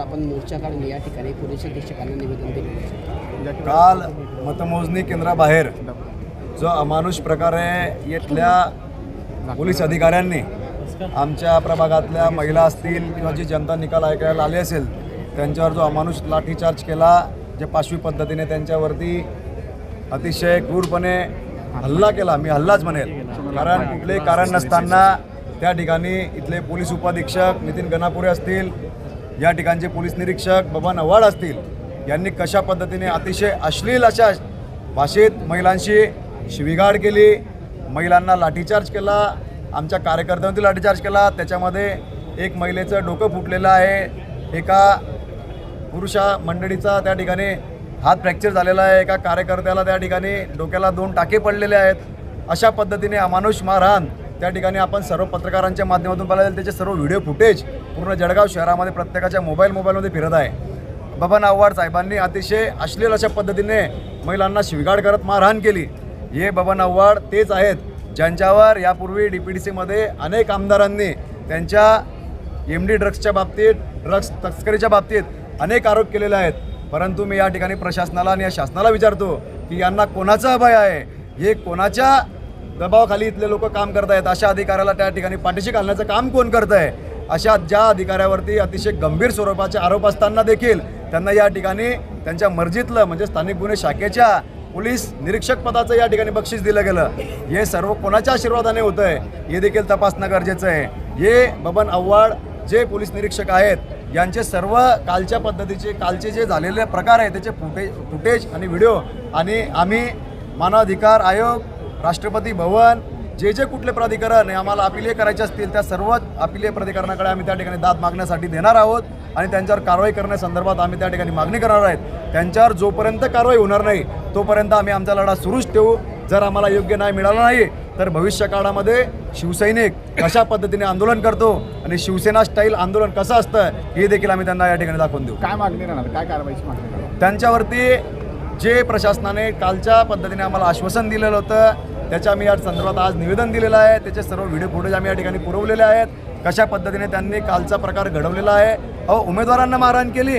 आपण या ठिकाणी म्हणजे काल मतमोजणी केंद्राबाहेर जो अमानुष प्रकारे येथल्या पोलीस अधिकाऱ्यांनी आमच्या प्रभागातल्या महिला असतील किंवा जी जनता निकाल ऐकायला आली असेल त्यांच्यावर जो अमानुष लाठीचार्ज केला जे पाशवी पद्धतीने त्यांच्यावरती अतिशय क्रूरपणे हल्ला केला मी हल्लाच म्हणेल. कारण कुठलेही कारण नसताना त्या ठिकाणी इथले पोलीस उपाधीक्षक नितीन गणापुरे असतील या ठिकाणचे पोलीस निरीक्षक बबन आव्हाड असतील यांनी कशा पद्धतीने अतिशय अश्लील अशा भाषेत महिलांशी शिविगाड केली महिलांना लाठीचार्ज केला आमच्या कार्यकर्त्यांवरती लाठीचार्ज केला त्याच्यामध्ये एक महिलेचं डोकं फुटलेलं आहे एका पुरुषा मंडळीचा त्या ठिकाणी हात फ्रॅक्चर झालेला आहे. एका कार्यकर्त्याला त्या ठिकाणी डोक्याला दोन टाके पडलेले आहेत. अशा पद्धतीने अमानुष मारहाण त्या ठिकाणी आपण सर्व पत्रकारांच्या माध्यमातून पाहिलं त्याचे सर्व व्हिडिओ फुटेज पूर्ण जळगाव शहरामध्ये प्रत्येकाच्या मोबाईल मोबाईलमध्ये फिरत आहे. बबन आव्हाड साहेबांनी अतिशय अश्लील अशा पद्धतीने महिलांना शिवगाड करत मारहाण केली. हे बबन आव्हाड तेच आहेत. ज्यांच्यावर यापूर्वी डी पी डी सीमध्ये अनेक आमदारांनी त्यांच्या एम डी ड्रग्सच्या बाबतीत ड्रग्स तस्करीच्या बाबतीत अनेक आरोप केलेले आहेत. परंतु मी या ठिकाणी प्रशासनाला आणि या शासनाला विचारतो की यांना कोणाचा अभय आहे? हे कोणाच्या दबावाखाली इथले लोक काम करत आहेत अशा अधिकाऱ्याला त्या ठिकाणी पाठीशी घालण्याचं काम कोण करत आहे अशा ज्या अधिकाऱ्यावरती अतिशय गंभीर स्वरूपाचे आरोप असताना देखील त्यांना या ठिकाणी त्यांच्या मर्जीतलं म्हणजे स्थानिक गुन्हे शाखेच्या पोलीस निरीक्षक पदाचं या ठिकाणी बक्षीस दिलं गेलं. हे सर्व कोणाच्या आशीर्वादाने होतं आहे हे देखील तपासणं गरजेचं आहे. हे बबन आव्हाड जे पोलीस निरीक्षक आहेत यांचे सर्व कालच्या पद्धतीचे कालचे जे झालेले प्रकार आहेत त्याचे फुटेज फुटेज आणि व्हिडिओ. आणि आम्ही मानवाधिकार आयोग राष्ट्रपती भवन जे जे कुठले प्राधिकरण आम्हाला अपिले करायचे असतील त्या सर्व अपिले प्राधिकरणाकडे आम्ही त्या ठिकाणी दाद मागण्यासाठी देणार आहोत. आणि त्यांच्यावर कारवाई करण्यासंदर्भात आम्ही त्या ठिकाणी मागणी करणार आहेत. त्यांच्यावर जोपर्यंत कारवाई होणार नाही तोपर्यंत आम्ही आमचा लढा सुरूच ठेवू. जर आम्हाला योग्य न्याय मिळाला नाही तर भविष्य काळामध्ये शिवसैनिक कशा पद्धतीने आंदोलन करतो आणि शिवसेना स्टाईल आंदोलन कसं असतं हे देखील आम्ही त्यांना या ठिकाणी दाखवून देऊ. काय मागणी राहणार? काय कारवाईची मागणी त्यांच्यावरती जे प्रशासनाने कालच्या पद्धतीने आम्हाला आश्वासन दिलेलं होतं त्याच्या आम्ही या संदर्भात आज निवेदन दिलेलं आहे. त्याचे सर्व व्हिडिओ फुटेज आम्ही या ठिकाणी पुरवलेले आहेत. कशा पद्धतीने त्यांनी कालचा प्रकार घडवलेला आहे? अहो उमेदवारांना मारहाण केली.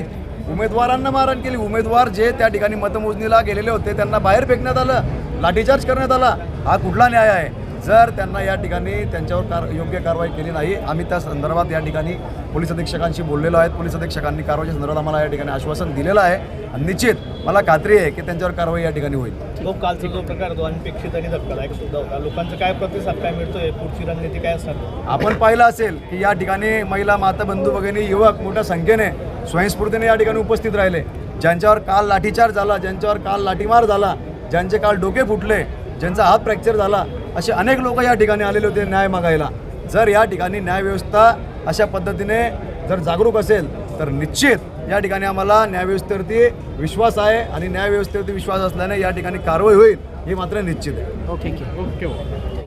उमेदवारांना मारहाण केली. उमेदवार जे त्या ठिकाणी मतमोजणीला गेलेले होते त्यांना बाहेर फेकण्यात आलं. लाठीचार्ज करण्यात आला. हा कुठला न्याय आहे? जर त्यांना या ठिकाणी त्यांच्यावर कार योग्य कारवाई केली नाही आम्ही त्या संदर्भात या ठिकाणी पोलीस अधीक्षकांशी बोललेलो आहेत. पोलीस अधीक्षकांनी कारवाईच्या संदर्भात आम्हाला या ठिकाणी आश्वासन दिलेलं आहे. आणि निश्चित मला खात्री आहे की त्यांच्यावर कारवाई या ठिकाणी होईल. तो कालचा जो प्रकार तो अनपेक्षित आणि धक्कादायक सुद्धा होता. लोकांचा काय प्रतिसाद काय मिळतोय? पुढची रणनीती काय असणार? आपण पाहिलं असेल की या ठिकाणी महिला माता बंधू भगिनी युवक मोठ्या संख्येने स्वयंस्फूर्तीने या ठिकाणी उपस्थित राहिले. ज्यांच्यावर काल लाठीचार्ज झाला ज्यांच्यावर काल लाठीमार झाला ज्यांचे काल डोके फुटले ज्यांचा हात फ्रॅक्चर झाला असे अनेक लोक या ठिकाणी आलेले होते न्याय मागायला. जर या ठिकाणी न्यायव्यवस्था अशा पद्धतीने जर जागरूक असेल तर निश्चित या ठिकाणी आम्हाला न्यायव्यवस्थेवरती विश्वास आहे आणि न्यायव्यवस्थेवरती विश्वास असल्याने या ठिकाणी कारवाई होईल हे मात्र निश्चित आहे. आहे ओके.